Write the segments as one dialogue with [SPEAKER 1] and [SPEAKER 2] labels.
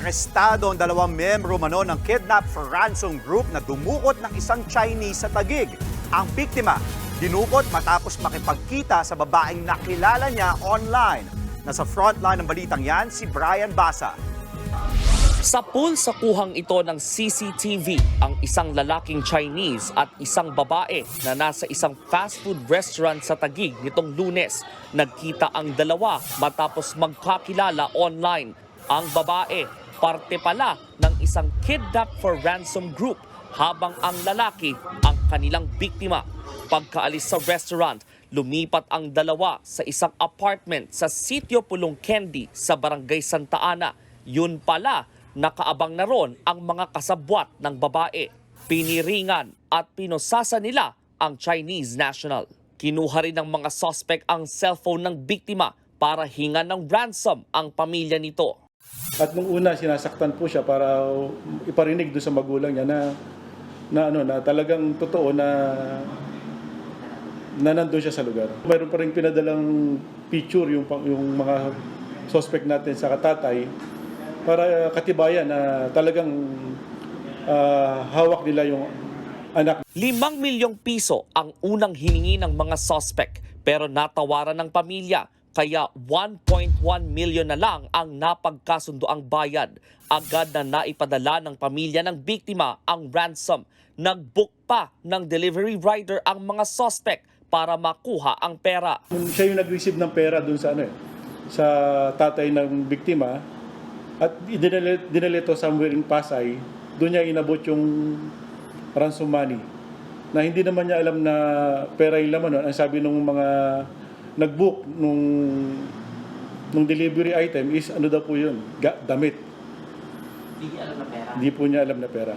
[SPEAKER 1] Arestado ang dalawang membro mano ng Kidnap for Ransom Group na dumukot ng isang Chinese sa Tagig. Ang biktima, dinukot matapos makipagkita sa babaeng nakilala niya online. Nasa frontline ng balitang yan si Brian Basa.
[SPEAKER 2] Sa pool sa kuhang ito ng CCTV, ang isang lalaking Chinese at isang babae na nasa isang fast food restaurant sa Tagig nitong lunes. Nagkita ang dalawa matapos magkakilala online. Ang babae, parte pala ng isang kidnap for ransom group habang ang lalaki ang kanilang biktima. Pagkaalis sa restaurant, lumipat ang dalawa sa isang apartment sa Sitio Pulong Candy sa Barangay Santa Ana. Yun pala, nakaabang na ron ang mga kasabwat ng babae. Piniringan at pinosasa nila ang Chinese national. Kinuha rin ng mga suspect ang cellphone ng biktima para hingan ng ransom ang pamilya nito.
[SPEAKER 3] At nung una sinasaktan po siya para iparinig doon sa magulang niya na na ano na talagang totoo na na nandun siya sa lugar. Mayroon pa rin pinadalang picture yung yung mga suspect natin sa katatay para katibayan na talagang ah, hawak nila yung anak
[SPEAKER 2] Limang milyong piso ang unang hiningi ng mga suspect pero natawaran ng pamilya kaya 1.1 million na lang ang napagkasundo ang bayad. Agad na naipadala ng pamilya ng biktima ang ransom. Nag-book pa ng delivery rider ang mga suspect para makuha ang pera.
[SPEAKER 3] siya yung nag-receive ng pera doon sa ano eh, sa tatay ng biktima at dinala, somewhere in Pasay doon niya inabot yung ransom money na hindi naman niya alam na pera yung laman ang sabi ng mga nag-book nung nung delivery item is ano daw po yun ga, damit hindi po niya alam na pera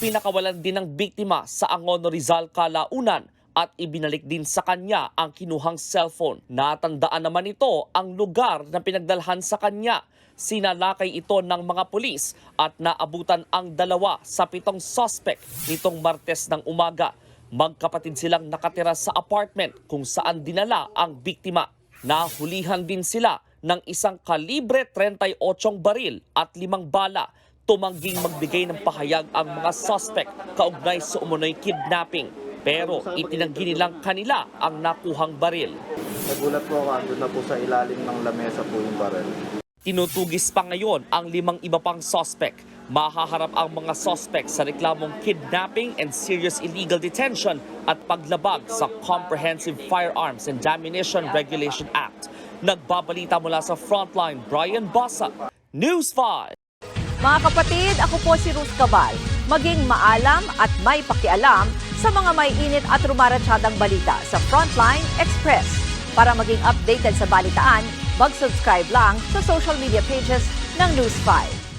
[SPEAKER 2] Pinakawalan din ng biktima sa Angono Rizal Kalaunan at ibinalik din sa kanya ang kinuhang cellphone. Natandaan naman ito ang lugar na pinagdalhan sa kanya. Sinalakay ito ng mga pulis at naabutan ang dalawa sa pitong suspect nitong Martes ng umaga. Magkapatid silang nakatira sa apartment kung saan dinala ang biktima. Nahulihan din sila ng isang kalibre 38 baril at limang bala tumangging magbigay ng pahayag ang mga suspect kaugnay sa umunoy kidnapping. Pero itinanggi nilang kanila ang nakuhang baril.
[SPEAKER 4] Nagulat po ako, andun na po sa ilalim ng lamesa po yung barel.
[SPEAKER 2] Tinutugis pa ngayon ang limang iba pang suspect. Mahaharap ang mga suspect sa reklamong kidnapping and serious illegal detention at paglabag sa Comprehensive Firearms and Ammunition Regulation Act. Nagbabalita mula sa Frontline, Brian Basa, News 5.
[SPEAKER 5] Mga kapatid, ako po si Ruth Cabal. Maging maalam at may pakialam sa mga may init at rumaratsyadang balita sa Frontline Express. Para maging updated sa balitaan, mag-subscribe lang sa social media pages ng News 5.